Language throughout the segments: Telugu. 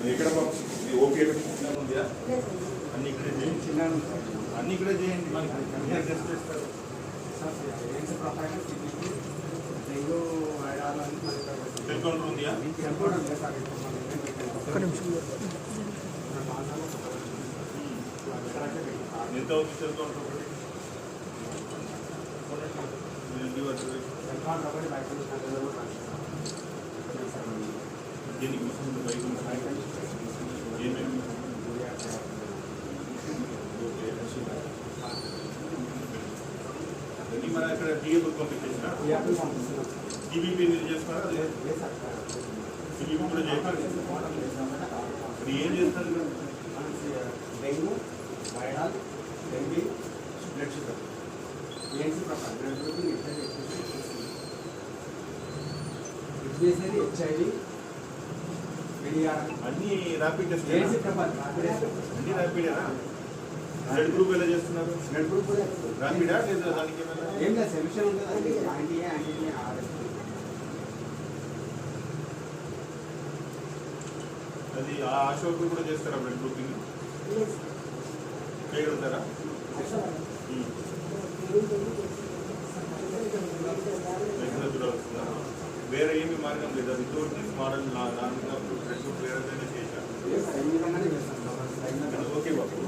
ఇది ఓకే. ఉందా అన్ని ఇక్కడే చేయండి. అన్ని ఇక్కడే చేయండి. అందరు టెస్ట్ చేస్తారు ఎంత అవుతుంది సెల్ కౌంటర్ ఒకటి మీరు give us a- దీనికి మిషన్ బయట ఏమేమి ఓకే ఇది మన ఇక్కడ టీఏ పంపించేసిన టీవీపీ మీరు చేస్తారా? టీవీపీ కూడా చేయాలి ఇప్పుడు ఏం చేస్తారు? Dengue viral dengue blood sugar. ANC ప్రకారం బ్లడ్ ఎట్లా చేసేది హెచ్ఐవి అన్ని ర్యాపిడ్ టెస్ట్. అన్ని ర్యాపిడేనా? బ్లడ్ గ్రూప్ ఎలా చేస్తున్నారు? బ్లడ్ గ్రూప్ దానికి ఏమైనా? ఏం లేదు సెమిషన్ ఉంటుంది అది యాంటీ అది ఆ ఆశోకులు కూడా చేస్తారా బ్లడ్ గ్రూపింగ్ చేయగలుగుతారా వేరే ఏమి మార్గం లేదా? వితౌట్ దిస్ మోడల్ నా దానిగా బ్లడ్ గ్రూప్ వేరే ఏదైనా చేశారు? ఓకే బాబు.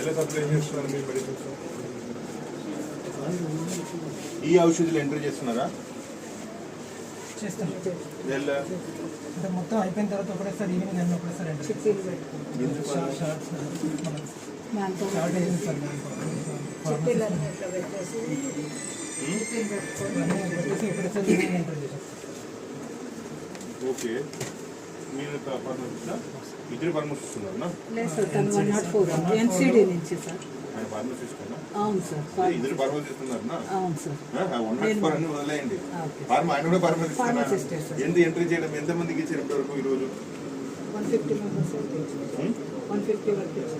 ఎలా సప్లై చేస్తున్నారు మీరు ఈ ఔషధులు ఎంటర్ చేస్తున్నారా? చేస్తాం. ఎలా అంటే మొత్తం అయిపోయిన తర్వాత ఒకటేసారి ఈవినింగ్ అన్నీ ఒకటేసారి షార్ట్ అయింది సార్ ఒకటేసారి ఈవినింగ్ ఎంటర్ చేసాం ఓకే. మీరు ఇద్దరు పర్మిషన్ ఇస్తున్నారు ఎన్సీడీ నుంచి సార్. అవును ఇద్దరు పర్మిషన్ ఇస్తున్నారు వదిలేయండి. ఓకే. ఫార్మ్ ఆయన కూడా పర్మిషన్ ఇస్తున్నారు. ఎంత ఎంట్రీ చేయడం? ఎంత మందికి ఇచ్చారు. ఇప్పటివరకు ఈరోజు.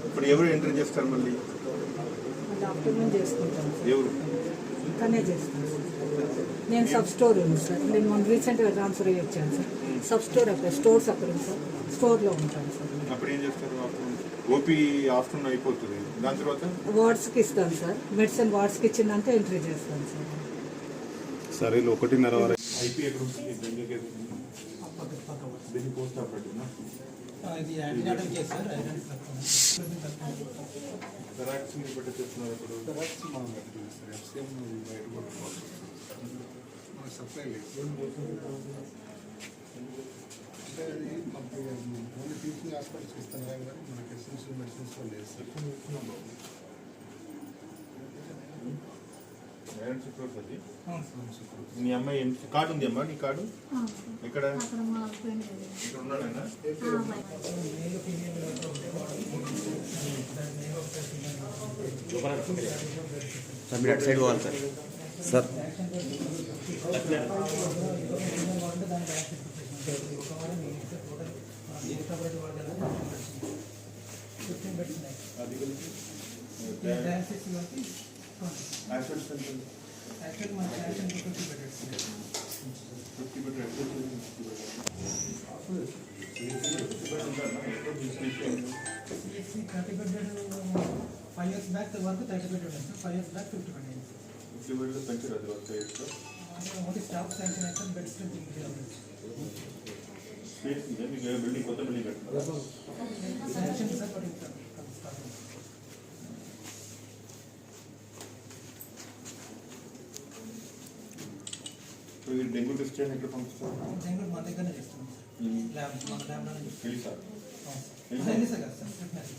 ఇప్పుడు ఎవరు ఎంట్రీ చేస్తారు మళ్ళీ? ఎవరు? నేను సబ్ స్టోర్ సార్. నేను రీసెంట్గా ట్రాన్స్ఫర్ అయ్యి వచ్చాను సార్. సబ్ స్టోర్ అక్కడ స్టోర్స్ అక్కడ సార్ స్టోర్లో ఉంటాను సార్. అప్పుడు ఏం చేస్తారు ఓపీ ఆఫ్టర్నూన్ అయిపోతుంది. దాని తర్వాత? వార్డ్స్కి ఇస్తాను సార్. మెడిసిన్ వార్డ్స్కి ఇచ్చిందంటే ఎంట్రీ చేస్తాను సార్. సరే ఒకటిన్నర వరకు. ఐపీ ఉంటుంది? దీన్ని పోస్ట్ ఆపరేటివ్ ఇది మీరు పెట్టి ఇప్పుడు. సప్లై లేదు. అంటే అది మనకి ఓన్లీ టీచింగ్ హాస్పిటల్స్కి ఇస్తాను కానీ మనకి ఎసెన్షియల్ మెడిసిన్స్లో లేదు సార్ పేరెంట్స్ ఇప్పుడు అది మీ అమ్మాయి ఏం కార్డు ఉంది అమ్మా నీ కార్డు ఎక్కడ ఇక్కడ ఉన్నాడైనా సార్ మీరు అటు సైడ్ పోవాలి సార్. సార్. అది డయాలసిస్ వరకు యాక్సిడెంట్స్ ఎంత యాక్చువల్లీ మన sanction fifty bedded fifty better CSC thirty bedded five years back వరకు థర్టీ బెడెడ్ ఉంది sir five years back fifty bedded fifty better పెంచారు అది వర్క్ చేయొచ్చు ఓన్లీ స్టాఫ్ శాంక్షన్ అయితే బెడ్ స్ట్రెంత్ ఇంక్రీజ్ అవ్వచ్చు స్పేస్ ಇದೆ మీకు బిల్డింగ్ కొత్త బిల్డింగ్ కట్టున్నారు శాంక్షన్ సార్ బట్ ఇంకా ఇప్పుడు ఈ డెంగ్యూ టెస్ట్ చేయడానికి ఎక్కడ పంపిస్తారు డెంగ్యూ మన దగ్గరనే చేస్తాం ఉమ్. ల్యాబ్ మన ల్యాబ్లోనే చేస్తాం తెలుసా తెలుసా కదా సార్ ఫిట్నెస్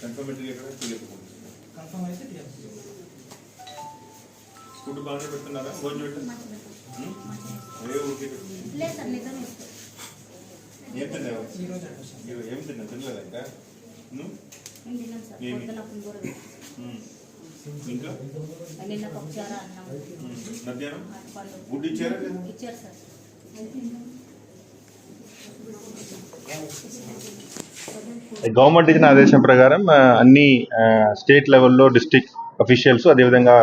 కన్ఫర్మేటరీ ఎక్కడ తెలియకపోతుంది కన్ఫర్మ్ అయితే టీఎంసీ ఫుడ్ బాగానే పెడుతున్నారా? భోజనం పెట్టండి ఏ ఊరికి తిన్నావు? తిన్నావు? తినలేదా ఇంకా. ఇంకా. మధ్యాహ్నం. గుడ్డు ఇచ్చారా లేదా? ఇచ్చారు సార్. గవర్నమెంట్ ఇచ్చిన ఆదేశం ప్రకారం అన్ని స్టేట్ లెవెల్లో డిస్ట్రిక్ట్ అఫీషియల్స్ అదేవిధంగా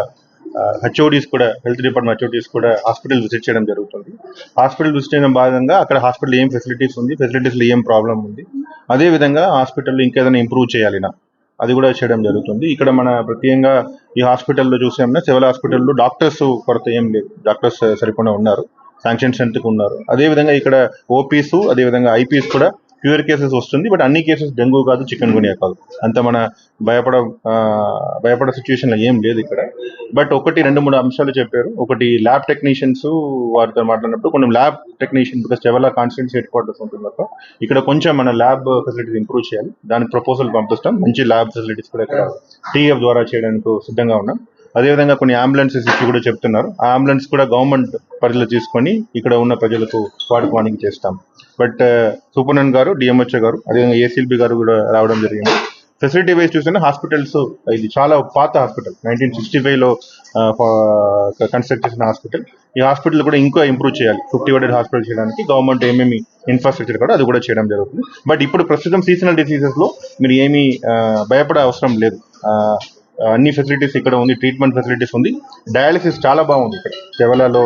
హెచ్ఓడీస్ కూడా హెల్త్ డిపార్ట్మెంట్ హెచ్ఓడీస్ కూడా హాస్పిటల్ విజిట్ చేయడం జరుగుతుంది. హాస్పిటల్ విజిట్ చేయడం భాగంగా అక్కడ హాస్పిటల్ ఏం ఫెసిలిటీస్ ఉంది ఫెసిలిటీస్లో ఏం ప్రాబ్లం ఉంది. అదేవిధంగా హాస్పిటల్లో ఇంకేదైనా ఇంప్రూవ్ చేయాలినా అది కూడా చేయడం జరుగుతుంది. ఇక్కడ మన ప్రత్యేకంగా ఈ హాస్పిటల్లో చూసామన్నా సివిల్ హాస్పిటల్లో డాక్టర్స్ కొరత ఏం లేదు. డాక్టర్స్ సరిపడా ఉన్నారు శాంక్షన్ స్ట్రెంత్కి ఉన్నారు. అదేవిధంగా ఇక్కడ ఓపీస్ అదేవిధంగా ఐపీఎస్ కూడా ప్యూర్ కేసెస్ వస్తుంది బట్ అన్ని కేసెస్ డెంగ్యూ కాదు చికెన్ గునియా కాదు. అంత మన భయపడ భయపడ భయపడే సిచ్యువేషన్లో ఏం లేదు ఇక్కడ. బట్ ఒకటి రెండు మూడు అంశాలు చెప్పారు. ఒకటి ల్యాబ్ టెక్నీషియన్స్ వారితో మాట్లాడినప్పుడు కొన్ని lab technician because Chevella constituency headquarters ఉంటుంది తప్ప ఇక్కడ కొంచెం మన ల్యాబ్ ఫెసిలిటీస్ ఇంప్రూవ్ చేయాలి. దానికి ప్రపోజల్ పంపిస్తాం. మంచి ల్యాబ్ ఫెసిలిటీస్ కూడా ఇక్కడ టీఎఫ్ ద్వారా చేయడానికి సిద్ధంగా ఉన్నాం. అదేవిధంగా కొన్ని అంబులెన్సెస్ ఇచ్చి కూడా చెప్తున్నారు. ఆ అంబులెన్స్ కూడా గవర్నమెంట్ పరిధిలో తీసుకొని ఇక్కడ ఉన్న ప్రజలకు వాడుకోవడానికి చేస్తాం. బట్ సూపర్నన్ గారు డిఎంహెచ్ఓ గారు అదేవిధంగా ఏసీఎల్బి గారు కూడా రావడం జరిగింది. ఫెసిలిటీ వైజ్ చూస్తే హాస్పిటల్స్ ఇది చాలా పాత హాస్పిటల్ నైన్టీన్ సిక్స్టీ ఫైవ్లో కన్స్ట్రక్ట్ చేసిన హాస్పిటల్ ఈ హాస్పిటల్ కూడా ఇంకా ఇంప్రూవ్ చేయాలి. ఫిఫ్టీ బెడెడ్ హాస్పిటల్ చేయడానికి గవర్నమెంట్ ఏమేమి ఇన్ఫ్రాస్ట్రక్చర్ కూడా అది కూడా చేయడం జరుగుతుంది. బట్ ఇప్పుడు ప్రస్తుతం సీజనల్ డిసీజెస్లో మీరు ఏమీ భయపడే అవసరం లేదు. అన్ని ఫెసిలిటీస్ ఇక్కడ ఉంది ట్రీట్మెంట్ ఫెసిలిటీస్ ఉంది. డయాలసిస్ చాలా బాగుంది ఇక్కడ. కేవలలో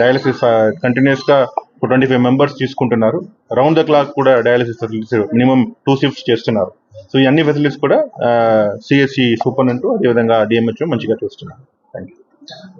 డయాలసిస్ కంటిన్యూస్గా ట్వంటీ ఫైవ్ మెంబర్స్ తీసుకుంటున్నారు. రౌండ్ ద క్లాక్ కూడా dialysis facilities minimum two shifts చేస్తున్నారు. సో ఈ అన్ని ఫెసిలిటీస్ కూడా సిఎస్సి సూపర్ సూపర్నెంట్ అదేవిధంగా డిఎంహెచ్ఓ మంచిగా చూస్తున్నారు. Thank you